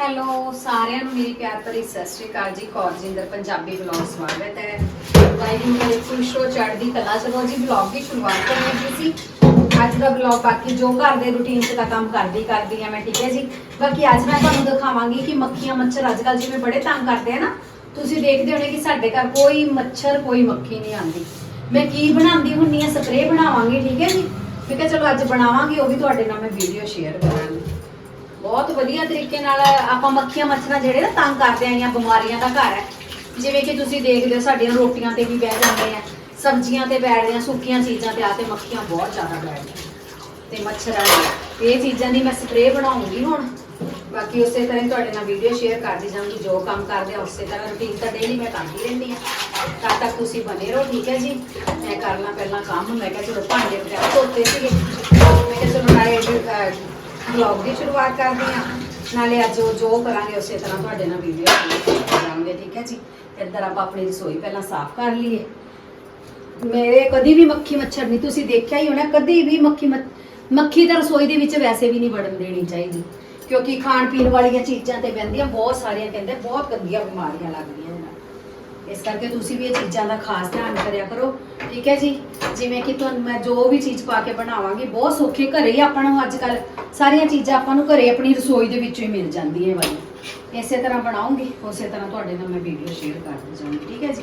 Hello, ਸਾਰਿਆਂ ਨੂੰ ਮੇਰੀ ਪਿਆਰ ਭਰੀ ਸਤਿ ਸ਼੍ਰੀ ਅਕਾਲ ਜੀ। ਕੌਰਜਿੰਦਰ ਪੰਜਾਬੀ ਵਲੌਗ ਸਵਾਗਤ ਹੈ। ਵਾਹਿਗੁਰੂ ਮੇਰੇ ਖੁਸ਼ ਹੋ ਚੜ੍ਹਦੀ ਕਲਾ। ਚਲੋ ਜੀ, ਵਲੌਗ ਦੀ ਸ਼ੁਰੂਆਤ ਕਰਨ ਲੱਗੀ ਸੀ ਅੱਜ ਦਾ ਵਲੌਗ ਬਾਕੀ ਜੋ ਘਰ ਦੇ ਰੁਟੀਨ 'ਚ ਦਾ ਕੰਮ ਕਰਦੀ ਕਰਦੀ ਆ ਮੈਂ, ਠੀਕ ਹੈ ਜੀ? ਬਾਕੀ ਅੱਜ ਮੈਂ ਤੁਹਾਨੂੰ ਦਿਖਾਵਾਂਗੀ ਕਿ ਮੱਖੀਆਂ, ਮੱਛਰ ਅੱਜ ਕੱਲ੍ਹ ਜਿਵੇਂ ਬੜੇ ਤੰਗ ਕਰਦੇ ਆ ਨਾ, ਤੁਸੀਂ ਦੇਖਦੇ ਹੋਣੇ ਕਿ ਸਾਡੇ ਘਰ ਕੋਈ ਮੱਛਰ, ਕੋਈ ਮੱਖੀ ਨਹੀਂ ਆਉਂਦੀ। ਮੈਂ ਕੀ ਬਣਾਉਂਦੀ ਹੁੰਨੀ ਆ ਸਪਰੇਅ ਬਣਾਵਾਂਗੀ, ਠੀਕ ਹੈ ਜੀ? ਮੈਂ ਕਿਹਾ ਚਲੋ ਅੱਜ ਬਣਾਵਾਂਗੀ, ਉਹ ਵੀ ਤੁਹਾਡੇ ਨਾਲ ਮੈਂ ਵੀਡੀਓ ਸ਼ੇਅਰ ਕਰਾਂ ਬਹੁਤ ਵਧੀਆ ਤਰੀਕੇ ਨਾਲ ਆਪਾਂ ਮੱਖੀਆਂ ਮੱਛਰਾਂ ਜਿਹੜੇ ਨਾ ਤੰਗ ਕਰਦੇ ਆਈਆਂ ਬਿਮਾਰੀਆਂ ਦਾ ਘਰ ਹੈ। ਜਿਵੇਂ ਕਿ ਤੁਸੀਂ ਦੇਖਦੇ ਹੋ ਸਾਡੀਆਂ ਰੋਟੀਆਂ ਤੇ ਵੀ ਬਹਿ ਜਾਂਦੇ ਆ, ਸਬਜ਼ੀਆਂ ਤੇ ਬੈਠਦੇ ਬੈਠਦੀਆਂ ਸੁੱਕੀਆਂ ਚੀਜ਼ਾਂ ਤੇ ਆ ਕੇ ਮੱਖੀਆਂ ਬਹੁਤ ਜ਼ਿਆਦਾ ਬੈਠਦੀਆਂ ਤੇ ਮੱਛਰਾਂ ਇਹ ਚੀਜ਼ਾਂ ਦੀ ਮੈਂ ਸਪਰੇਅ ਬਣਾਉਂਗੀ ਹੁਣ। ਬਾਕੀ ਉਸੇ ਤਰ੍ਹਾਂ ਹੀ ਤੁਹਾਡੇ ਨਾਲ ਵੀਡੀਓ ਸ਼ੇਅਰ ਕਰਦੀ ਜਾਵਾਂਗੀ ਜੋ ਕੰਮ ਕਰਦੇ ਆ ਉਸੇ ਤਰ੍ਹਾਂ ਰੁਟੀਨ ਤਾਂ ਡੇਲੀ ਮੈਂ ਕਰਦੀ ਰਹਿੰਦੀ ਆ ਤਦ ਤੱਕ ਤੁਸੀਂ ਬਨੇ ਰਹੋ, ਠੀਕ ਹੈ ਜੀ? ਮੈਂ ਕਰਨਾ ਪਹਿਲਾਂ ਕੰਮ, ਮੈਂ ਕਿਹਾ ਚਲੋ ਭਾਂਡੇ ਵਗੈਰਾ ਧੋਤੇ ਸੀਗੇ। ਮੈਂ ਕਿਹਾ ਚਲੋ ਨਾਲੇ ਵਲੌਗ ਦੀ ਸ਼ੁਰੂਆਤ ਕਰਦੇ ਹਾਂ। ਨਾਲੇ ਅੱਜ ਉਹ ਜੋ ਕਰਾਂਗੇ, ਉਸੇ ਤਰ੍ਹਾਂ ਤੁਹਾਡੇ ਨਾਲ ਵੀਡੀਓ ਕਰਾਂਗੇ, ਠੀਕ ਹੈ ਜੀ? ਇੱਧਰ ਆਪਾਂ ਆਪਣੀ ਰਸੋਈ ਪਹਿਲਾਂ ਸਾਫ਼ ਕਰ ਲਈਏ। ਮੇਰੇ ਕਦੀ ਵੀ ਮੱਖੀ ਮੱਛਰ ਨਹੀਂ, ਤੁਸੀਂ ਦੇਖਿਆ ਹੀ ਹੋਣਾ, ਕਦੀ ਵੀ ਮੱਖੀ ਮੱਖੀ ਤਾਂ ਰਸੋਈ ਦੇ ਵਿੱਚ ਵੈਸੇ ਵੀ ਨਹੀਂ ਵੜਨ ਦੇਣੀ ਚਾਹੀਦੀ। ਕਿਉਂਕਿ ਖਾਣ ਪੀਣ ਵਾਲੀਆਂ ਚੀਜ਼ਾਂ ਤੇ ਬਹਿੰਦੀਆਂ, ਬਹੁਤ ਸਾਰੀਆਂ ਕਹਿੰਦੇ, ਬਹੁਤ ਗੰਦੀਆਂ ਬਿਮਾਰੀਆਂ ਲੱਗਦੀਆਂ ਇਹਨਾਂ ਇਸ ਕਰਕੇ ਤੁਸੀਂ ਵੀ ਇਹ ਚੀਜ਼ਾਂ ਦਾ ਖਾਸ ਧਿਆਨ ਕਰਿਆ ਕਰੋ। ਠੀਕ ਹੈ ਜੀ? ਜਿਵੇਂ ਕਿ ਤੁਹਾਨੂੰ ਮੈਂ ਜੋ ਵੀ ਚੀਜ਼ ਪਾ ਕੇ ਬਣਾਵਾਂਗੀ, ਬਹੁਤ ਸੌਖੇ ਘਰੇ ਹੀ ਆਪਾਂ ਨੂੰ ਅੱਜ ਕੱਲ ਸਾਰੀਆਂ ਚੀਜ਼ਾਂ ਆਪਾਂ ਨੂੰ ਘਰੇ ਆਪਣੀ ਰਸੋਈ ਦੇ ਵਿੱਚੋਂ ਹੀ ਮਿਲ ਜਾਂਦੀਆਂ ਵਾਲੀ ਇਸੇ ਤਰ੍ਹਾਂ ਬਣਾਉਂਗੀ, ਉਸੇ ਤਰ੍ਹਾਂ ਤੁਹਾਡੇ ਨਾਲ ਮੈਂ ਵੀਡੀਓ ਸ਼ੇਅਰ ਕਰ ਜਾਵਾਂਗੀ ਠੀਕ ਹੈ ਜੀ?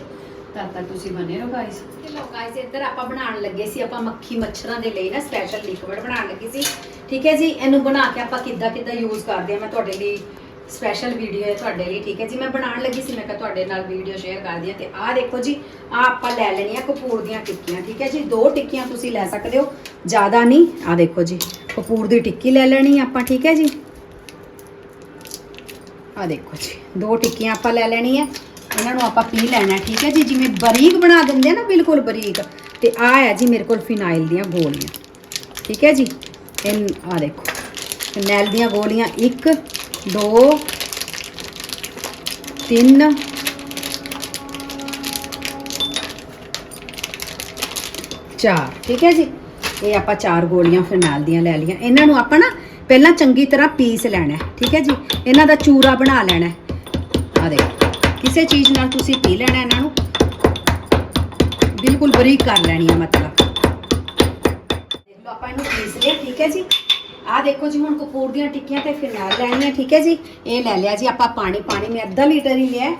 ਤਦ ਤੱਕ ਤੁਸੀਂ ਬਨੇ ਰਹੋ ਗਾਇਸ ਲੋ ਗਾਇਸ ਇੱਧਰ ਆਪਾਂ ਬਣਾਉਣ ਲੱਗੇ ਸੀ, ਆਪਾਂ ਮੱਖੀ ਮੱਛਰਾਂ ਦੇ ਲਈ ਨਾ ਸਪੈਸ਼ਲ ਲਿਕਵਿਡ ਬਣਾਉਣ ਲੱਗੀ ਸੀ। ਠੀਕ ਹੈ ਜੀ? ਇਹਨੂੰ ਬਣਾ ਕੇ ਆਪਾਂ ਕਿੱਦਾਂ ਕਿੱਦਾਂ ਯੂਜ਼ ਕਰਦੇ ਆ, ਮੈਂ ਤੁਹਾਡੇ ਲਈ ਸਪੈਸ਼ਲ ਵੀਡੀਓ ਹੈ ਤੁਹਾਡੇ ਲਈ, ਠੀਕ ਹੈ ਜੀ? ਮੈਂ ਬਣਾਉਣ ਲੱਗੀ ਸੀ, ਮੈਂ ਕਿਹਾ ਤੁਹਾਡੇ ਨਾਲ ਵੀਡੀਓ ਸ਼ੇਅਰ ਕਰਦੀ ਹਾਂ ਤੇ ਆਹ ਦੇਖੋ ਜੀ, ਆਹ ਆਪਾਂ ਲੈ ਲੈਣੀਆਂ ਕਪੂਰ ਦੀਆਂ ਟਿੱਕੀਆਂ, ਠੀਕ ਹੈ ਜੀ? ਦੋ ਟਿੱਕੀਆਂ ਤੁਸੀਂ ਲੈ ਸਕਦੇ ਹੋ, ਜ਼ਿਆਦਾ ਨਹੀਂ। ਆਹ ਦੇਖੋ ਜੀ, ਕਪੂਰ ਦੀ ਟਿੱਕੀ ਲੈ ਲੈਣੀ ਆਪਾਂ, ਠੀਕ ਹੈ ਜੀ? ਆ ਦੇਖੋ ਜੀ, ਦੋ ਟਿੱਕੀਆਂ ਆਪਾਂ ਲੈ ਲੈਣੀ ਹੈ ਇਹਨਾਂ ਨੂੰ ਆਪਾਂ ਪੀ ਲੈਣਾ, ਠੀਕ ਹੈ ਜੀ? ਜਿਵੇਂ ਬਰੀਕ ਬਣਾ ਦਿੰਦੇ ਆ ਨਾ, ਬਿਲਕੁਲ ਬਰੀਕ, ਤੇ ਆ ਹੈ ਜੀ ਮੇਰੇ ਕੋਲ ਫਿਨਾਈਲ ਦੀਆਂ ਗੋਲੀਆਂ, ਠੀਕ ਹੈ ਜੀ? ਇਹ ਆ ਦੇਖੋ ਫਿਨਾਈਲ ਦੀਆਂ ਗੋਲੀਆਂ, ਇੱਕ 2 3 ਚਾਰ। ਠੀਕ ਹੈ ਜੀ? ਇਹ ਆਪਾਂ ਚਾਰ ਗੋਲੀਆਂ ਫਿਨਾਲ ਦੀਆਂ ਲੈ ਲਈਆਂ। ਇਹਨਾਂ ਨੂੰ ਆਪਾਂ ਨਾ ਪਹਿਲਾਂ ਚੰਗੀ ਤਰ੍ਹਾਂ ਪੀਸ ਲੈਣਾ ਠੀਕ ਹੈ ਜੀ? ਇਹਨਾਂ ਦਾ ਚੂਰਾ ਬਣਾ ਲੈਣਾ ਆ ਦੇਖੋ, ਕਿਸੇ ਚੀਜ਼ ਨਾਲ ਤੁਸੀਂ ਪੀ ਲੈਣਾ ਇਹਨਾਂ ਨੂੰ। ਬਿਲਕੁਲ ਬਰੀਕ ਕਰ ਲੈਣੀ ਹੈ ਮਤਲਬ। ਦੇਖ ਲਓ ਆਪਾਂ ਇਹਨੂੰ ਪੀਸ ਲਿਆ ਠੀਕ ਹੈ ਜੀ? ਆਹ ਦੇਖੋ ਜੀ, ਹੁਣ ਕਪੂਰ ਦੀਆਂ ਟਿੱਕੀਆਂ ਤੇ ਫਿਨਾਲ ਲੈਣੀਆਂ ਠੀਕ ਹੈ ਜੀ? ਇਹ ਲੈ ਲਿਆ ਜੀ ਆਪਾਂ ਪਾਣੀ ਪਾਣੀ ਮੈਂ ਅੱਧਾ ਲੀਟਰ ਹੀ ਲਿਆ।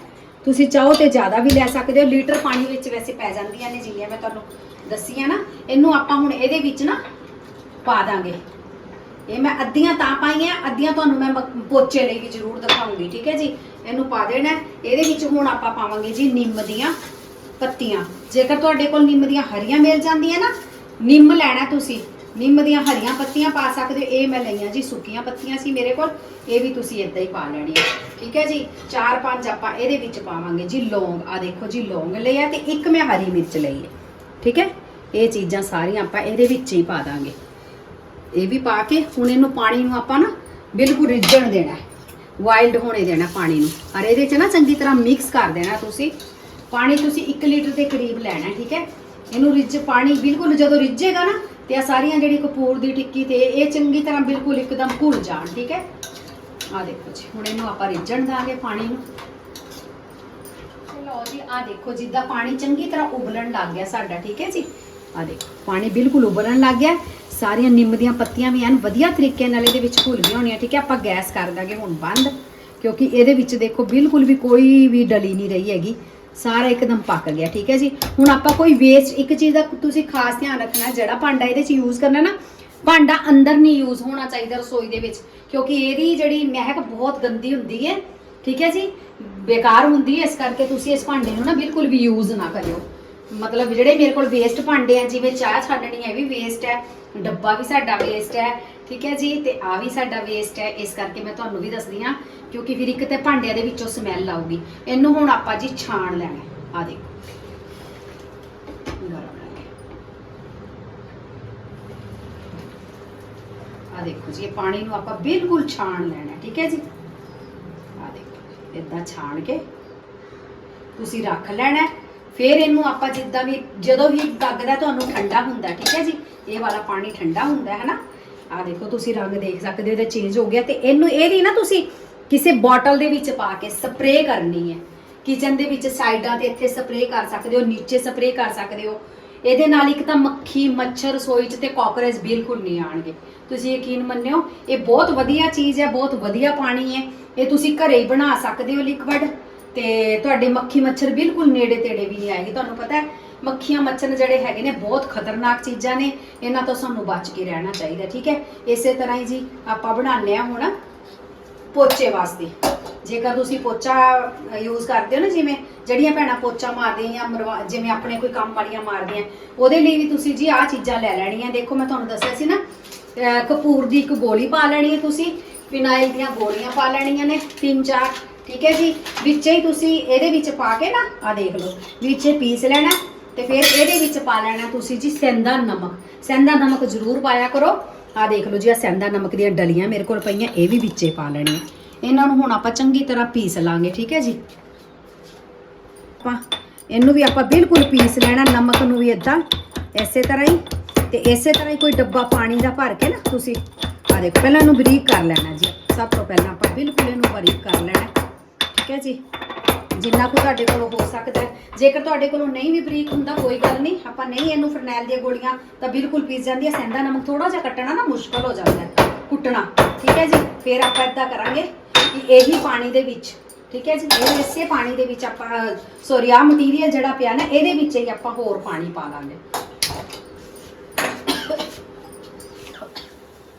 ਤੁਸੀਂ ਚਾਹੋ ਤੇ ਜ਼ਿਆਦਾ ਵੀ ਲੈ ਸਕਦੇ ਹੋ। ਲੀਟਰ ਪਾਣੀ ਵਿੱਚ ਵੈਸੇ ਪੈ ਜਾਂਦੀਆਂ ਨੇ ਜਿੰਨੀਆਂ ਮੈਂ ਤੁਹਾਨੂੰ ਦੱਸੀਆਂ ਨਾ। ਇਹਨੂੰ ਆਪਾਂ ਹੁਣ ਇਹਦੇ ਵਿੱਚ ਨਾ ਪਾ ਦਾਂਗੇ। ਇਹ ਮੈਂ ਅੱਧੀਆਂ ਤਾਂ ਪਾਈਆਂ, ਅੱਧੀਆਂ ਤੁਹਾਨੂੰ ਮੈਂ ਮ- ਪੋਚੇ ਲਈ ਵੀ ਜ਼ਰੂਰ ਦਿਖਾਉਂਗੀ, ਠੀਕ ਹੈ ਜੀ? ਇਹਨੂੰ ਪਾ ਦੇਣਾ ਇਹਦੇ ਵਿੱਚ ਹੁਣ ਆਪਾਂ ਪਾਵਾਂਗੇ ਜੀ ਨਿੰਮ ਦੀਆਂ ਪੱਤੀਆਂ। ਜੇਕਰ ਤੁਹਾਡੇ ਕੋਲ ਨਿੰਮ ਦੀਆਂ ਹਰੀਆਂ ਮਿਲ ਜਾਂਦੀਆਂ ਨਾ, ਨਿੰਮ ਲੈਣਾ ਤੁਸੀਂ। ਨਿੰਮ ਦੀਆਂ ਹਰੀਆਂ ਪੱਤੀਆਂ ਪਾ ਸਕਦੇ ਹੋ। ਇਹ ਮੈਂ ਲਈਆਂ ਜੀ, ਸੁੱਕੀਆਂ ਪੱਤੀਆਂ ਸੀ ਮੇਰੇ ਕੋਲ। ਇਹ ਵੀ ਤੁਸੀਂ ਇਦਾਂ ਹੀ ਪਾ ਲੈਣੀ ਹੈ ਠੀਕ ਹੈ ਜੀ? ਚਾਰ ਪੰਜ ਆਪਾਂ ਇਹਦੇ ਵਿੱਚ ਪਾਵਾਂਗੇ ਜੀ ਲੌਂਗ। ਆ ਦੇਖੋ ਜੀ, ਲੌਂਗ ਲਿਆ ਹੈ ਤੇ ਇੱਕ ਮੈਂ ਹਰੀ ਮਿਰਚ ਲਈ ਹੈ। ਠੀਕ ਹੈ? ਇਹ ਚੀਜ਼ਾਂ ਸਾਰੀਆਂ ਆਪਾਂ ਇਹਦੇ ਵਿੱਚ ਹੀ ਪਾ ਦਾਂਗੇ। ਇਹ ਵੀ ਪਾ ਕੇ ਹੁਣ ਇਹਨੂੰ ਪਾਣੀ ਨੂੰ ਆਪਾਂ ਨਾ ਬਿਲਕੁਲ ਰਿੱਝਣ ਦੇਣਾ ਹੈ। ਵਾਈਲਡ ਹੋਣੇ ਦੇਣਾ ਪਾਣੀ ਨੂੰ। ਔਰ ਇਹਦੇ 'ਚ ਨਾ ਚੰਗੀ ਤਰ੍ਹਾਂ ਮਿਕਸ ਕਰ ਦੇਣਾ ਤੁਸੀਂ। ਪਾਣੀ ਤੁਸੀਂ 1 ਲੀਟਰ ਦੇ ਕਰੀਬ ਲੈਣਾ ਠੀਕ ਹੈ? ਇਹਨੂੰ ਰਿੱਝ, ਪਾਣੀ ਬਿਲਕੁਲ ਜਦੋਂ ਰਿੱਝੇਗਾ ਨਾ ਤੇ ਆ ਸਾਰੀਆਂ ਜਿਹੜੀ ਕਪੂਰ ਦੀ ਟਿੱਕੀ ਤੇ ਇਹ ਚੰਗੀ ਤਰ੍ਹਾਂ ਬਿਲਕੁਲ ਇੱਕਦਮ ਘੁਲ ਜਾਣ, ਠੀਕ ਹੈ? ਆ ਦੇਖੋ ਜੀ, ਹੁਣ ਇਹਨੂੰ ਆਪਾਂ ਰਿੱਝਣ ਦਾਂਗੇ ਪਾਣੀ ਨੂੰ। ਲਓ ਜੀ ਆ ਦੇਖੋ, ਜਿੱਦਾਂ ਪਾਣੀ ਚੰਗੀ ਤਰ੍ਹਾਂ ਉਬਲਣ ਲੱਗ ਗਿਆ ਸਾਡਾ, ਠੀਕ ਹੈ ਜੀ? ਆ ਦੇਖੋ, ਪਾਣੀ ਬਿਲਕੁਲ ਉਬਲਣ ਲੱਗ ਗਿਆ। ਸਾਰੀਆਂ ਨਿੰਮ ਦੀਆਂ ਪੱਤੀਆਂ ਵੀ ਐਨ ਵਧੀਆ ਤਰੀਕੇ ਨਾਲ ਇਹਦੇ ਵਿੱਚ ਘੁਲ ਗਈਆਂ ਹੋਣੀਆਂ, ਠੀਕ ਹੈ? ਆਪਾਂ ਗੈਸ ਕਰ ਦਾਂਗੇ ਹੁਣ ਬੰਦ, ਕਿਉਂਕਿ ਇਹਦੇ ਵਿੱਚ ਦੇਖੋ ਬਿਲਕੁਲ ਵੀ ਕੋਈ ਵੀ ਡਲੀ ਨਹੀਂ ਰਹੀ ਹੈਗੀ। ਸਾਰਾ ਇੱਕਦਮ ਪੱਕ ਗਿਆ, ਠੀਕ ਹੈ ਜੀ? ਹੁਣ ਆਪਾਂ ਕੋਈ ਵੇਸਟ ਇੱਕ ਚੀਜ਼ ਦਾ ਤੁਸੀਂ ਖਾਸ ਧਿਆਨ ਰੱਖਣਾ, ਜਿਹੜਾ ਭਾਂਡਾ ਇਹਦੇ 'ਚ ਯੂਜ਼ ਕਰਨਾ ਨਾ, ਭਾਂਡਾ ਅੰਦਰ ਨਹੀਂ ਯੂਜ਼ ਹੋਣਾ ਚਾਹੀਦਾ ਰਸੋਈ ਦੇ ਵਿੱਚ, ਕਿਉਂਕਿ ਇਹਦੀ ਜਿਹੜੀ ਮਹਿਕ ਬਹੁਤ ਗੰਦੀ ਹੁੰਦੀ ਹੈ, ਠੀਕ ਹੈ ਜੀ? ਬੇਕਾਰ ਹੁੰਦੀ ਹੈ, ਇਸ ਕਰਕੇ ਤੁਸੀਂ ਇਸ ਭਾਂਡੇ ਨੂੰ ਨਾ ਬਿਲਕੁਲ ਵੀ ਯੂਜ਼ ਨਾ ਕਰਿਓ। ਮਤਲਬ ਜਿਹੜੇ ਮੇਰੇ ਕੋਲ ਵੇਸਟ ਭਾਂਡੇ ਆ, ਜਿਵੇਂ ਚਾਹ ਛਾਨਣੀ ਹੈ, ਇਹ ਵੀ ਵੇਸਟ ਹੈ। ਡੱਬਾ ਵੀ ਸਾਡਾ ਵੇਸਟ ਹੈ, ਠੀਕ ਹੈ ਜੀ? ਤੇ ਆ ਵੀ ਸਾਡਾ ਵੇਸਟ ਹੈ, ਇਸ ਕਰਕੇ ਮੈਂ ਤੁਹਾਨੂੰ ਵੀ ਦੱਸਦੀ ਹਾਂ, ਕਿਉਂਕਿ ਫਿਰ ਇੱਕ ਤੇ ਭਾਂਡਿਆਂ ਦੇ ਵਿੱਚੋਂ ਸਮੈਲ ਆਊਗੀ। ਇਹਨੂੰ ਹੁਣ ਆਪਾਂ ਜੀ ਛਾਣ ਲੈਣਾ ਆ ਦੇਖੋ। ਗਰਮ ਲੈ ਕੇ। ਆ ਦੇਖੋ ਜੀ, ਇਹ ਪਾਣੀ ਨੂੰ ਆਪਾਂ ਬਿਲਕੁਲ ਛਾਣ ਲੈਣਾ ਠੀਕ ਹੈ ਜੀ? ਆ ਦੇਖੋ ਇਦਾਂ ਛਾਣ ਕੇ ਤੁਸੀਂ ਰੱਖ ਲੈਣਾ ਫਿਰ ਇਹਨੂੰ ਆਪਾਂ ਜਿੱਦਾਂ ਵੀ, ਜਦੋਂ ਵੀ ਲੱਗਦਾ ਤੁਹਾਨੂੰ ਠੰਡਾ ਹੁੰਦਾ, ਠੀਕ ਹੈ ਜੀ? ਇਹ ਵਾਲਾ ਪਾਣੀ ਠੰਡਾ ਹੁੰਦਾ ਹੈ ਨਾ ਆ ਦੇਖੋ, ਤੁਸੀਂ ਰੰਗ ਦੇਖ ਸਕਦੇ ਹੋ, ਇਹਦਾ ਚੇਂਜ ਹੋ ਗਿਆ। ਤੇ ਇਹਨੂੰ ਇਹਦੀ ਨਾ ਤੁਸੀਂ ਕਿਸੇ ਬੋਟਲ ਦੇ ਵਿੱਚ ਪਾ ਕੇ ਸਪਰੇਅ ਕਰਨੀ ਹੈ। ਕਿਚਨ ਦੇ ਵਿੱਚ ਸਾਈਡਾਂ ਤੇ ਇੱਥੇ ਸਪਰੇਅ ਕਰ ਸਕਦੇ ਹੋ, ਨੀਚੇ ਸਪਰੇਅ ਕਰ ਸਕਦੇ ਹੋ। ਇਹਦੇ ਨਾਲ ਇੱਕ ਤਾਂ ਮੱਖੀ, ਮੱਛਰ, ਰਸੋਈ 'ਚ ਤੇ ਕਾਕਰੋਚ ਬਿਲਕੁਲ ਨਹੀਂ ਆਣਗੇ ਤੁਸੀਂ ਯਕੀਨ ਮੰਨਿਓ, ਇਹ ਬਹੁਤ ਵਧੀਆ ਚੀਜ਼ ਹੈ, ਬਹੁਤ ਵਧੀਆ ਪਾਣੀ ਹੈ। ਇਹ ਤੁਸੀਂ ਘਰੇ ਹੀ ਬਣਾ ਸਕਦੇ ਹੋ ਲਿਕਵਿਡ ਤੇ ਤੁਹਾਡੇ ਮੱਖੀ ਮੱਛਰ ਬਿਲਕੁਲ ਨੇੜੇ ਤੇੜੇ ਵੀ ਨਹੀਂ ਆਏਗੀ। ਤੁਹਾਨੂੰ ਪਤਾ ਹੈ, ਮੱਖੀਆਂ ਮੱਛਰ ਜਿਹੜੇ ਹੈਗੇ ਨੇ, ਬਹੁਤ ਖਤਰਨਾਕ ਚੀਜ਼ਾਂ ਨੇ। ਇਹਨਾਂ ਤੋਂ ਸਾਨੂੰ ਬਚ ਕੇ ਰਹਿਣਾ ਚਾਹੀਦਾ, ਠੀਕ ਹੈ? ਇਸੇ ਤਰ੍ਹਾਂ ਹੀ ਜੀ, ਆਪਾਂ ਬਣਾਉਂਦੇ ਆ ਹੁਣ ਪੋਚੇ ਵਾਸਤੇ। ਜੇਕਰ ਤੁਸੀਂ ਪੋਚਾ ਯੂਜ਼ ਕਰਦੇ ਹੋ ਨਾ, ਜਿਵੇਂ ਜਿਹੜੀਆਂ ਭੈਣਾਂ ਪੋਚਾ ਮਾਰਦੀਆਂ ਜਾਂ ਮਰਵਾ, ਜਿਵੇਂ ਆਪਣੇ ਕੋਈ ਕੰਮ ਵਾਲੀਆਂ ਮਾਰਦੀਆਂ, ਉਹਦੇ ਲਈ ਵੀ ਤੁਸੀਂ ਜੀ ਆਹ ਚੀਜ਼ਾਂ ਲੈ ਲੈਣੀਆਂ। ਦੇਖੋ, ਮੈਂ ਤੁਹਾਨੂੰ ਦੱਸਿਆ ਸੀ ਨਾ ਕਪੂਰ ਦੀ ਇੱਕ ਗੋਲੀ ਪਾ ਲੈਣੀ ਹੈ ਤੁਸੀਂ ਫਿਨਾਈਲ ਦੀਆਂ ਗੋਲੀਆਂ ਪਾ ਲੈਣੀਆਂ ਨੇ, ਤਿੰਨ ਚਾਰ। ਠੀਕ ਹੈ ਜੀ? ਵਿੱਚੇ ਹੀ ਤੁਸੀਂ ਇਹਦੇ ਵਿੱਚ ਪਾ ਕੇ ਨਾ ਆ ਦੇਖ ਲਓ। ਵਿੱਚੇ ਪੀਸ ਲੈਣਾ ਤੇ ਫਿਰ ਇਹਦੇ ਵਿੱਚ ਪਾ ਲੈਣਾ ਤੁਸੀਂ ਜੀ ਸੈਂਦਾ ਨਮਕ। ਸੈਂਦਾ ਨਮਕ ਜ਼ਰੂਰ ਪਾਇਆ ਕਰੋ। ਆ ਦੇਖ ਲਓ ਜੀ ਆ ਸੈਂਦਾ ਨਮਕ ਦੀਆਂ ਡਲੀਆਂ ਮੇਰੇ ਕੋਲ ਪਈਆਂ, ਇਹ ਵੀ ਵਿੱਚੇ ਪਾ ਲੈਣੀਆਂ ਇਹਨਾਂ ਨੂੰ ਹੁਣ ਆਪਾਂ ਚੰਗੀ ਤਰ੍ਹਾਂ ਪੀਸ ਲਾਂਗੇ, ਠੀਕ ਹੈ ਜੀ? ਆਪਾਂ ਇਹਨੂੰ ਵੀ ਆਪਾਂ ਬਿਲਕੁਲ ਪੀਸ ਲੈਣਾ, ਨਮਕ ਨੂੰ ਵੀ ਇਦਾਂ ਇਸੇ ਤਰ੍ਹਾਂ ਹੀ। ਤੇ ਇਸੇ ਤਰ੍ਹਾਂ ਹੀ ਕੋਈ ਡੱਬਾ ਪਾਣੀ ਦਾ ਭਰ ਕੇ ਨਾ ਤੁਸੀਂ ਆ ਦੇਖੋ, ਪਹਿਲਾਂ ਇਹਨੂੰ ਬਰੀਕ ਕਰ ਲੈਣਾ ਜੀ। ਸਭ ਤੋਂ ਪਹਿਲਾਂ ਆਪਾਂ ਬਿਲਕੁਲ ਇਹਨੂੰ ਬਰੀਕ ਕਰ ਲੈਣਾ ਠੀਕ ਹੈ ਜੀ। ਜਿੰਨਾ ਕੁ ਤੁਹਾਡੇ ਕੋਲ ਹੋ ਸਕਦਾ ਜੇਕਰ ਤੁਹਾਡੇ ਕੋਲੋਂ ਨਹੀਂ ਵੀ ਬਰੀਕ ਹੁੰਦਾ, ਕੋਈ ਗੱਲ ਨਹੀਂ। ਆਪਾਂ ਨਹੀਂ ਇਹਨੂੰ ਫਰਨੈਲ ਦੀਆਂ ਗੋਲੀਆਂ ਤਾਂ ਬਿਲਕੁਲ ਪੀਸ ਜਾਂਦੀਆਂ। ਹੈ ਸੈਂਦਾ ਨਮਕ ਥੋੜਾ ਜਿਹਾ ਕੱਟਣਾ ਨਾ ਮੁਸ਼ਕਲ ਹੋ ਜਾਂਦਾ ਕੁੱਟਣਾ, ਠੀਕ ਹੈ ਜੀ। ਫਿਰ ਆਪਾਂ ਇਦਾਂ ਕਰਾਂਗੇ ਕਿ ਇਹੀ ਪਾਣੀ ਦੇ ਵਿੱਚ, ਠੀਕ ਹੈ ਜੀ। ਇਹ ਇਸੇ ਪਾਣੀ ਦੇ ਵਿੱਚ ਆਪਾਂ ਸੋਰੀ ਆ ਮਟੀਰੀਅਲ ਜਿਹੜਾ ਪਿਆ ਨਾ, ਇਹਦੇ ਵਿੱਚ ਹੀ ਆਪਾਂ ਹੋਰ ਪਾਣੀ ਪਾ ਲਾਂਗੇ।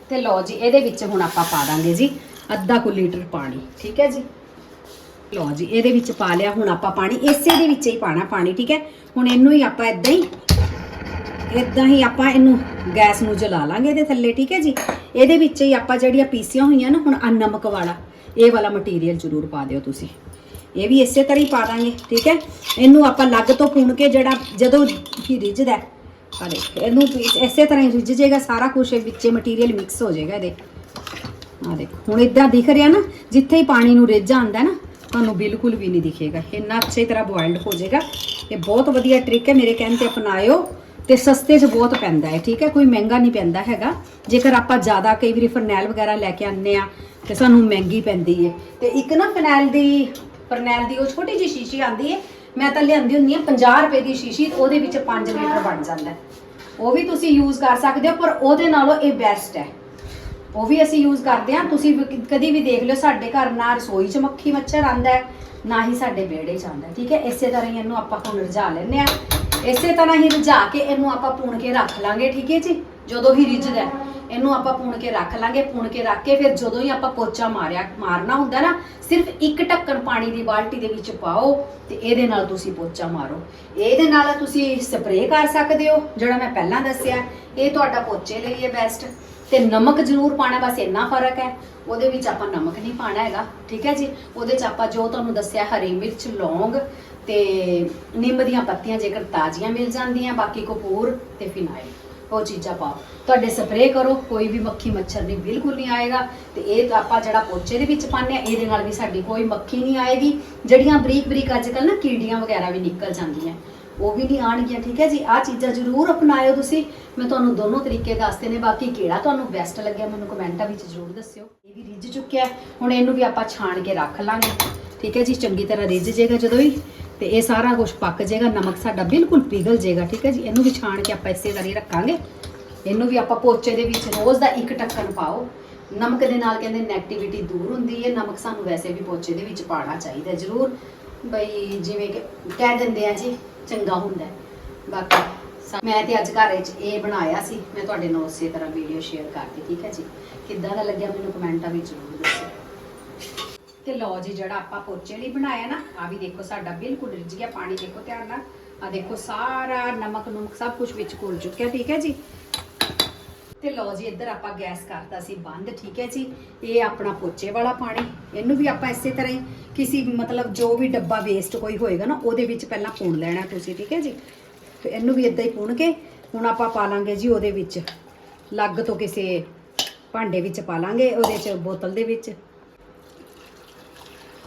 ਤੇ ਲਓ ਜੀ, ਇਹਦੇ ਵਿੱਚ ਹੁਣ ਆਪਾਂ ਪਾ ਦਾਂਗੇ ਜੀ ਅੱਧਾ ਕੁ ਲੀਟਰ ਪਾਣੀ, ਠੀਕ ਹੈ ਜੀ। ਲਓ ਜੀ ਇਹਦੇ ਵਿੱਚ ਪਾ ਲਿਆ ਹੁਣ ਆਪਾਂ ਪਾਣੀ ਇਸੇ ਦੇ ਵਿੱਚ ਹੀ ਪਾਣਾ ਪਾਣੀ ਠੀਕ ਹੈ? ਹੁਣ ਇਹਨੂੰ ਹੀ ਆਪਾਂ ਇਦਾਂ ਹੀ ਇਦਾਂ ਹੀ ਆਪਾਂ ਇਹਨੂੰ ਗੈਸ ਨੂੰ ਜਲਾ ਲਾਂਗੇ ਇਹਦੇ ਥੱਲੇ ਠੀਕ ਹੈ ਜੀ? ਇਹਦੇ ਵਿੱਚ ਹੀ ਆਪਾਂ ਜਿਹੜੀਆਂ ਪੀਸੀਆਂ ਹੋਈਆਂ ਨਾ ਹੁਣ ਆ ਨਮਕ ਵਾਲਾ ਇਹ ਵਾਲਾ ਮਟੀਰੀਅਲ ਜ਼ਰੂਰ ਪਾ ਦਿਓ ਤੁਸੀਂ। ਇਹ ਵੀ ਇਸੇ ਤਰ੍ਹਾਂ ਹੀ ਪਾ ਦਾਂਗੇ ਠੀਕ ਹੈ? ਇਹਨੂੰ ਆਪਾਂ ਲੱਗ ਤੋਂ ਪੁਣ ਕੇ ਜਿਹੜਾ ਜਦੋਂ ਹੀ ਰਿੱਝਦਾ ਹੈ, ਆ ਦੇਖ ਇਹਨੂੰ ਇਸੇ ਤਰ੍ਹਾਂ ਹੀ ਰਿੱਝ ਜਾਏਗਾ ਸਾਰਾ ਕੁਝ ਵਿੱਚੇ ਮਟੀਰੀਅਲ ਮਿਕਸ ਹੋ ਜਾਏਗਾ ਇਹਦੇ। ਆ ਦੇਖੋ ਹੁਣ ਇਦਾਂ ਦਿਖ ਰਿਹਾ ਨਾ ਜਿੱਥੇ ਹੀ ਪਾਣੀ ਨੂੰ ਰਿੱਝ ਆਂਦਾ ਨਾ ਤੁਹਾਨੂੰ ਬਿਲਕੁਲ ਵੀ ਨਹੀਂ ਦਿਖੇਗਾ। ਇੰਨਾ ਅੱਛੀ ਤਰ੍ਹਾਂ ਬੋਇਲਡ ਹੋ ਜਾਏਗਾ। ਇਹ ਬਹੁਤ ਵਧੀਆ ਟ੍ਰਿਕ ਹੈ। ਮੇਰੇ ਕਹਿਣ ਤੇ ਅਪਣਾਇਓ ਤੇ ਸਸਤੇ 'ਚ ਬਹੁਤ ਪੈਂਦਾ ਹੈ, ਠੀਕ ਹੈ? ਕੋਈ ਮਹਿੰਗਾ ਨਹੀਂ ਪੈਂਦਾ ਹੈਗਾ। ਜੇਕਰ ਆਪਾਂ ਜ਼ਿਆਦਾ ਕਈ ਵਾਰੀ ਫਰਨੈਲ ਵਗੈਰਾ ਲੈ ਕੇ ਆਉਂਦੇ ਆ ਤੇ ਸਾਨੂੰ ਮਹਿੰਗੀ ਪੈਂਦੀ ਹੈ। ਤੇ ਇੱਕ ਨਾ ਫਰਨੈਲ ਦੀ ਫਰਨੈਲ ਦੀ ਉਹ ਛੋਟੀ ਜਿਹੀ ਸ਼ੀਸ਼ੀ ਆਂਦੀ ਹੈ। ਮੈਂ ਤਾਂ ਲਿਆਂਦੀ ਹੁੰਦੀ ਆ 50 ਰੁਪਏ ਦੀ ਸ਼ੀਸ਼ੀ ਉਹਦੇ ਵਿੱਚ 5 ਲੀਟਰ ਬਣ ਜਾਂਦਾ ਉਹ ਵੀ ਤੁਸੀਂ ਯੂਜ਼ ਕਰ ਸਕਦੇ ਹੋ, ਪਰ ਉਹਦੇ ਨਾਲੋਂ ਇਹ ਬੈਸਟ ਹੈ। ਉਹ ਵੀ ਅਸੀਂ ਯੂਜ਼ ਕਰਦੇ ਹਾਂ। ਤੁਸੀਂ ਵੀ ਕਦੀ ਵੀ ਦੇਖ ਲਿਓ, ਸਾਡੇ ਘਰ ਨਾ ਰਸੋਈ 'ਚ ਮੱਖੀ ਮੱਛਰ ਆਂਦਾ ਹੈ, ਨਾ ਹੀ ਸਾਡੇ ਵਿਹੜੇ 'ਚ ਆਂਦਾ ਠੀਕ ਹੈ? ਇਸੇ ਤਰ੍ਹਾਂ ਹੀ ਇਹਨੂੰ ਆਪਾਂ ਹੁਣ ਰਝਾ ਲੈਂਦੇ ਆ ਇਸੇ ਤਰ੍ਹਾਂ ਹੀ ਰਝਾ ਕੇ ਇਹਨੂੰ ਆਪਾਂ ਪੁਣ ਕੇ ਰੱਖ ਲਾਂਗੇ, ਠੀਕ ਹੈ ਜੀ? ਜਦੋਂ ਹੀ ਰਿੱਝਦਾ ਇਹਨੂੰ ਆਪਾਂ ਪੁਣ ਕੇ ਰੱਖ ਲਾਂਗੇ ਪੁਣ ਕੇ ਰੱਖ ਕੇ ਫਿਰ ਜਦੋਂ ਹੀ ਆਪਾਂ ਪੋਚਾ ਮਾਰਿਆ, ਮਾਰਨਾ ਹੁੰਦਾ ਨਾ, ਸਿਰਫ ਇੱਕ ਢੱਕਣ ਪਾਣੀ ਦੀ ਬਾਲਟੀ ਦੇ ਵਿੱਚ ਪਾਓ ਤੇ ਇਹਦੇ ਨਾਲ ਤੁਸੀਂ ਪੋਚਾ ਮਾਰੋ। ਇਹਦੇ ਨਾਲ ਤੁਸੀਂ ਸਪਰੇਅ ਕਰ ਸਕਦੇ ਹੋ, ਜਿਹੜਾ ਮੈਂ ਪਹਿਲਾਂ ਦੱਸਿਆ। ਇਹ ਤੁਹਾਡਾ ਪੋਚੇ ਲਈ ਹੈ ਬੈਸਟ ਤੇ ਨਮਕ ਜ਼ਰੂਰ ਪਾਣਾ ਬਸ ਇੰਨਾ ਫ਼ਰਕ ਹੈ। ਉਹਦੇ ਵਿੱਚ ਆਪਾਂ ਨਮਕ ਨਹੀਂ ਪਾਣਾ ਹੈਗਾ, ਠੀਕ ਹੈ ਜੀ? ਉਹਦੇ ਚ ਆਪਾਂ ਜੋ ਤੁਹਾਨੂੰ ਦੱਸਿਆ, ਹਰੀ ਮਿਰਚ, ਲੌਂਗ ਤੇ ਨਿੰਮ ਦੀਆਂ ਪੱਤੀਆਂ ਜੇਕਰ ਤਾਜ਼ੀਆਂ ਮਿਲ ਜਾਂਦੀਆਂ, ਬਾਕੀ ਕਪੂਰ ਤੇ ਫਿਨਾਇਲ। ਉਹ ਚੀਜ਼ਾਂ ਪਾਓ। ਤੁਹਾਡੇ ਸਪਰੇਅ ਕਰੋ, ਕੋਈ ਵੀ ਮੱਖੀ ਮੱਛਰ ਨਹੀਂ, ਬਿਲਕੁਲ ਨਹੀਂ ਆਏਗਾ। ਤੇ ਇਹ ਤਾਂ ਆਪਾਂ ਜਿਹੜਾ ਪੋਚੇ ਦੇ ਵਿੱਚ ਪਾਉਂਦੇ ਆ ਇਹਦੇ ਨਾਲ ਵੀ ਸਾਡੀ ਕੋਈ ਮੱਖੀ ਨਹੀਂ ਆਏਗੀ। ਜਿਹੜੀਆਂ ਬਰੀਕ ਬਰੀਕ ਅੱਜ ਕੱਲ ਨਾ ਕੀੜੀਆਂ ਵਗੈਰਾ ਵੀ ਨਿਕਲ ਜਾਂਦੀਆਂ। ਉਹ ਵੀ ਨਹੀਂ ਆਣਗੀਆਂ ਠੀਕ ਹੈ ਜੀ? ਆਹ ਚੀਜ਼ਾਂ ਜ਼ਰੂਰ ਅਪਣਾਇਓ ਤੁਸੀਂ। ਮੈਂ ਤੁਹਾਨੂੰ ਦੋਨੋਂ ਤਰੀਕੇ ਦੱਸਦੇ ਨੇ, ਬਾਕੀ ਕਿਹੜਾ ਤੁਹਾਨੂੰ ਬੈਸਟ ਲੱਗਿਆ ਮੈਨੂੰ ਕਮੈਂਟਾਂ ਵਿੱਚ ਜ਼ਰੂਰ ਦੱਸਿਓ। ਇਹ ਵੀ ਰਿੱਝ ਚੁੱਕਿਆ ਹੁਣ ਇਹਨੂੰ ਵੀ ਆਪਾਂ ਛਾਣ ਕੇ ਰੱਖ ਲਾਂਗੇ। ਠੀਕ ਹੈ ਜੀ? ਚੰਗੀ ਤਰ੍ਹਾਂ ਰਿੱਝ ਜਾਏਗਾ ਜਦੋਂ ਹੀ, ਤੇ ਇਹ ਸਾਰਾ ਕੁਝ ਪੱਕ ਜਾਏਗਾ। ਨਮਕ ਸਾਡਾ ਬਿਲਕੁਲ ਪਿਘਲ ਜਾਏਗਾ, ਠੀਕ ਹੈ ਜੀ? ਇਹਨੂੰ ਵੀ ਛਾਣ ਕੇ ਆਪਾਂ ਇਸੇ ਤਰ੍ਹਾਂ ਰੱਖਾਂਗੇ। ਇਹਨੂੰ ਵੀ ਆਪਾਂ ਪੋਚੇ ਦੇ ਵਿੱਚ ਰੋਜ਼ ਦਾ ਇੱਕ ਢੱਕਣ ਪਾਓ। ਨਮਕ ਦੇ ਨਾਲ ਕਹਿੰਦੇ ਨੈਗੇਟਿਵਿਟੀ ਦੂਰ ਹੁੰਦੀ ਹੈ। ਨਮਕ ਸਾਨੂੰ ਵੈਸੇ ਵੀ ਪੋਚੇ ਦੇ ਵਿੱਚ ਪਾਣਾ ਚਾਹੀਦਾ ਜ਼ਰੂਰ। ਬਈ ਜਿਵੇਂ ਕਿ ਕਹਿ ਦਿੰਦੇ ਆ ਜੀ ਚੰਗਾ ਹੁੰਦਾ ਹੈ। ਬਾਕੀ ਸਾ- ਮੈਂ ਤੇ ਅੱਜ ਘਰ ਵਿੱਚ ਇਹ ਬਣਾਇਆ ਸੀ। ਮੈਂ ਤੁਹਾਡੇ ਨਾਲ ਉਸੇ ਤਰ੍ਹਾਂ ਵੀਡੀਓ ਸ਼ੇਅਰ ਕਰਤੀ, ਠੀਕ ਹੈ ਜੀ? ਕਿੱਦਾਂ ਦਾ ਲੱਗਿਆ ਮੈਨੂੰ ਕਮੈਂਟਾਂ ਵਿੱਚ ਜ਼ਰੂਰ ਦੱਸਿਓ। ਤੇ ਲਓ ਜੀ, ਜਿਹੜਾ ਆਪਾਂ ਪੋਚੇ ਲਈ ਬਣਾਇਆ ਨਾ ਆ ਵੀ ਦੇਖੋ, ਸਾਡਾ ਬਿਲਕੁਲ ਰਿੱਝ ਗਿਆ। ਪਾਣੀ ਦੇਖੋ ਧਿਆਨ ਨਾਲ। ਆ ਦੇਖੋ, ਸਾਰਾ ਨਮਕ ਨੁਮਕ ਸਭ ਕੁਝ ਵਿੱਚ ਘੁਲ ਚੁੱਕਿਆ, ਠੀਕ ਹੈ ਜੀ? ਤੇ ਲਓ ਜੀ, ਇੱਧਰ ਆਪਾਂ ਗੈਸ ਕਰਤਾ ਸੀ ਬੰਦ, ਠੀਕ ਹੈ ਜੀ। ਇਹ ਆਪਣਾ ਪੋਚੇ ਵਾਲਾ ਪਾਣੀ, ਇਹਨੂੰ ਵੀ ਆਪਾਂ ਇਸੇ ਤਰ੍ਹਾਂ ਹੀ ਕਿਸੇ ਮਤਲਬ ਜੋ ਵੀ ਡੱਬਾ ਵੇਸਟ ਕੋਈ ਹੋਏਗਾ ਨਾ, ਉਹਦੇ ਵਿੱਚ ਪਹਿਲਾਂ ਪੁਣ ਲੈਣਾ ਤੁਸੀਂ, ਠੀਕ ਹੈ ਜੀ। ਤੇ ਇਹਨੂੰ ਵੀ ਇਦਾਂ ਹੀ ਪੁਣ ਕੇ ਹੁਣ ਆਪਾਂ ਪਾ ਲਾਂਗੇ ਜੀ ਉਹਦੇ ਵਿੱਚ। ਲੱਗ ਤੋਂ ਕਿਸੇ ਭਾਂਡੇ ਵਿੱਚ ਪਾ ਲਾਂਗੇ ਉਹਦੇ ਚ, ਬੋਤਲ ਦੇ ਵਿੱਚ।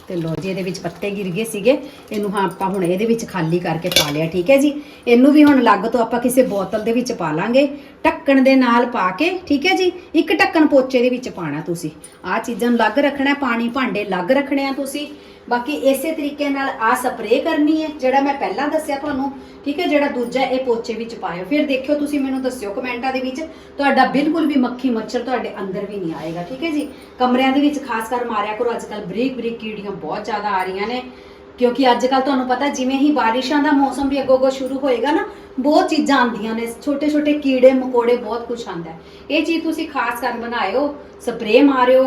ਤੇ ਲੋ ਜੀ, ਇਹਦੇ ਵਿੱਚ ਪੱਤੇ ਗਿਰ ਗਏ ਸੀਗੇ। ਇਹਨੂੰ ਹਾਂ ਆਪਾਂ ਹੁਣ ਇਹਦੇ ਵਿੱਚ ਖਾਲੀ ਕਰਕੇ ਪਾ ਲਿਆ, ਠੀਕ ਹੈ ਜੀ। ਇਹਨੂੰ ਵੀ ਹੁਣ ਲੱਗ ਤੋਂ ਆਪਾਂ ਕਿਸੇ ਬੋਤਲ ਦੇ ਵਿੱਚ ਪਾ ਲਾਂਗੇ ਢੱਕਣ ਦੇ ਨਾਲ ਪਾ ਕੇ, ਠੀਕ ਹੈ ਜੀ? ਇੱਕ ਢੱਕਣ ਪੋਚੇ ਦੇ ਵਿੱਚ ਪਾਣਾ ਤੁਸੀਂ। ਆਹ ਚੀਜ਼ਾਂ ਨੂੰ ਅਲੱਗ ਰੱਖਣਾ, ਪਾਣੀ ਭਾਂਡੇ ਅਲੱਗ ਰੱਖਣੇ ਆ ਤੁਸੀਂ। ਬਾਕੀ ਇਸੇ ਤਰੀਕੇ ਨਾਲ ਆ ਸਪਰੇਅ ਕਰਨੀ ਹੈ, ਜਿਹੜਾ ਮੈਂ ਪਹਿਲਾਂ ਦੱਸਿਆ ਤੁਹਾਨੂੰ, ਠੀਕ ਹੈ? ਜਿਹੜਾ ਦੂਜਾ ਇਹ ਪੋਚੇ ਵਿੱਚ ਪਾਇਓ। ਫਿਰ ਦੇਖਿਓ ਤੁਸੀਂ ਮੈਨੂੰ ਦੱਸਿਓ ਕਮੈਂਟਾਂ ਦੇ ਵਿੱਚ। ਤੁਹਾਡਾ ਬਿਲਕੁਲ ਵੀ ਮੱਖੀ ਮੱਛਰ ਤੁਹਾਡੇ ਅੰਦਰ ਵੀ ਨਹੀਂ ਆਏਗਾ, ਠੀਕ ਹੈ ਜੀ? ਕਮਰਿਆਂ ਦੇ ਵਿੱਚ ਖਾਸ ਕਰ ਮਾਰਿਆ ਕਰੋ ਅੱਜ ਕੱਲ ਬਰੀਕ ਬਰੀਕ ਕੀੜੀਆਂ ਬਹੁਤ ਜ਼ਿਆਦਾ ਆ ਰਹੀਆਂ ਨੇ। ਕਿਉਂਕਿ ਅੱਜ ਕੱਲ ਤੁਹਾਨੂੰ ਪਤਾ ਜਿਵੇਂ ਹੀ ਬਾਰਿਸ਼ਾਂ ਦਾ ਮੌਸਮ ਵੀ ਅੱਗੋਂ ਅੱਗੋਂ ਸ਼ੁਰੂ ਹੋਏਗਾ ਨਾ, ਬਹੁਤ ਚੀਜ਼ਾਂ ਆਉਂਦੀਆਂ ਨੇ ਛੋਟੇ ਛੋਟੇ ਕੀੜੇ ਮਕੌੜੇ ਬਹੁਤ ਕੁਝ ਆਉਂਦਾ ਇਹ ਚੀਜ਼ ਤੁਸੀਂ ਖਾਸ ਕਰ ਬਣਾਇਓ, ਸਪਰੇਅ ਮਾਰਿਓ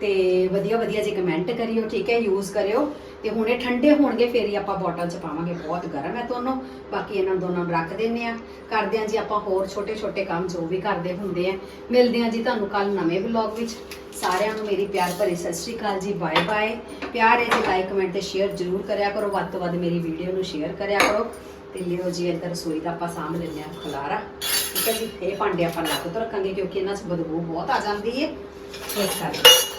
ਤੇ ਵਧੀਆ ਵਧੀਆ ਜੀ ਕਮੈਂਟ ਕਰਿਓ, ਠੀਕ ਹੈ ਯੂਜ਼ ਕਰਿਓ। ਤੇ ਹੁਣ ਇਹ ਠੰਡੇ ਹੋਣਗੇ, ਫੇਰ ਹੀ ਆਪਾਂ ਬੋਟਲ ਚ ਪਾਵਾਂਗੇ। ਬਹੁਤ ਗਰਮ ਹੈ ਤੁਹਾਨੂੰ ਬਾਕੀ ਇਹਨਾਂ ਦੋਨਾਂ ਨੂੰ ਰੱਖ ਦਿੰਨੇ ਆ ਕਰਦੇ ਆ ਜੀ ਆਪਾਂ ਹੋਰ ਛੋਟੇ ਛੋਟੇ ਕੰਮ ਜੋ ਵੀ ਕਰਦੇ ਹੁੰਦੇ ਆ, ਮਿਲਦੇ ਆ ਜੀ ਤੁਹਾਨੂੰ ਕੱਲ ਨਵੇਂ ਵਲੌਗ ਵਿੱਚ। ਸਾਰਿਆਂ ਨੂੰ ਮੇਰੀ ਪਿਆਰ ਭਰੀ ਸਤਿ ਸ਼੍ਰੀ ਅਕਾਲ ਜੀ, ਬਾਏ ਬਾਏ। ਪਿਆਰ ਹੈ ਜੀ ਲਾਈਕ ਕਮੈਂਟ ਤੇ ਸ਼ੇਅਰ ਜ਼ਰੂਰ ਕਰਿਆ ਕਰੋ। ਵੱਧ ਤੋਂ ਵੱਧ ਮੇਰੀ ਵੀਡੀਓ ਨੂੰ ਸ਼ੇਅਰ ਕਰਿਆ ਕਰੋ। ਤੇ ਲਿਓ ਜੀ, ਇੱਧਰ ਰਸੋਈ ਦਾ ਆਪਾਂ ਸਾਂਭ ਲੈਂਦੇ ਆ ਖਲਾਰਾ। ਠੀਕ ਹੈ ਜੀ, ਇਹ ਭਾਂਡੇ ਆਪਾਂ ਲੱਗ ਤੋਂ ਰੱਖਾਂਗੇ ਕਿਉਂਕਿ ਇਹਨਾਂ 'ਚ ਬਦਬੂ ਬਹੁਤ ਆ ਜਾਂਦੀ ਹੈ। ਇਸ ਕਰਕੇ